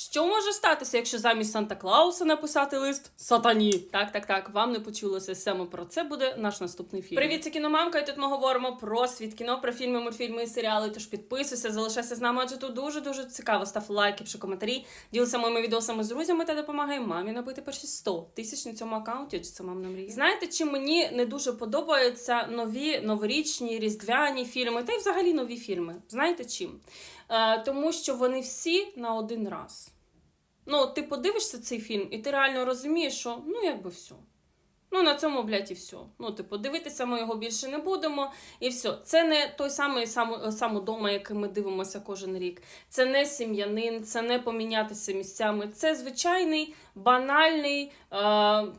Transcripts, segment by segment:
Що може статися, якщо замість Санта Клауса написати лист сатані? Так, так, так, вам не почулося саме про це буде наш наступний фільм. Привіт, це кіномамка, і тут ми говоримо про світ кіно, про фільми, мультфільми і серіали. Тож підписуйся, залишайся з нами, адже тут дуже дуже цікаво. Став лайки, пиши коментарі, ділися моїми відосами з друзями та допомагай мамі набити перші 100 тисяч на цьому аккаунті. Адже це мамна мрія. Знаєте, чим мені не дуже подобаються нові новорічні різдвяні фільми, та й взагалі нові фільми. Знаєте чим? Е, тому що вони всі на один раз. Ну, ти подивишся цей фільм, і ти реально розумієш, що ну якби все. Ну, на цьому, блядь, і все. Ну, типу, дивитися ми його більше не будемо, і все. Це не той самий сам, самодома, який ми дивимося кожен рік. Це не сім'янин, це не помінятися місцями. Це звичайний банальний е,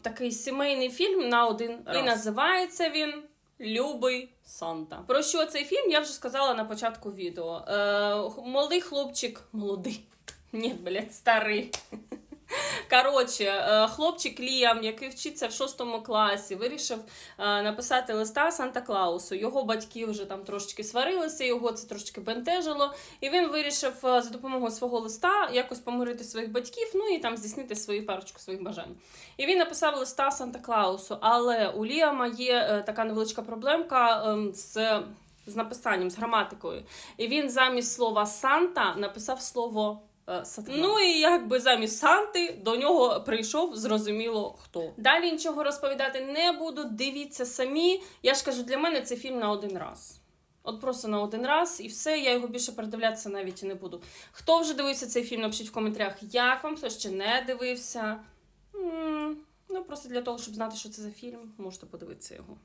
такий сімейний фільм на один раз. І називається він. Любий Санта. Про що цей фільм я вже сказала на початку відео. Е, молодий хлопчик, молодий. Ні, блядь, старий. Коротше, е, хлопчик Ліам, який вчиться в шостому класі, вирішив е, написати листа Санта Клаусу. Його батьки вже там трошечки сварилися, його це трошечки бентежило. І він вирішив е, за допомогою свого листа якось помирити своїх батьків, ну і там здійснити свої парочку своїх бажань. І він написав листа Санта Клаусу. Але у Ліама є така невеличка проблемка ем, з. З написанням, з граматикою. І він замість слова Санта написав слово сатана. Ну і якби замість Санти до нього прийшов зрозуміло хто. Далі нічого розповідати не буду. Дивіться самі. Я ж кажу, для мене це фільм на один раз. От просто на один раз і все, я його більше передивлятися навіть і не буду. Хто вже дивився цей фільм, напишіть в коментарях, як вам, хто ще не дивився. М, Ну, просто для того, щоб знати, що це за фільм, можете подивитися його.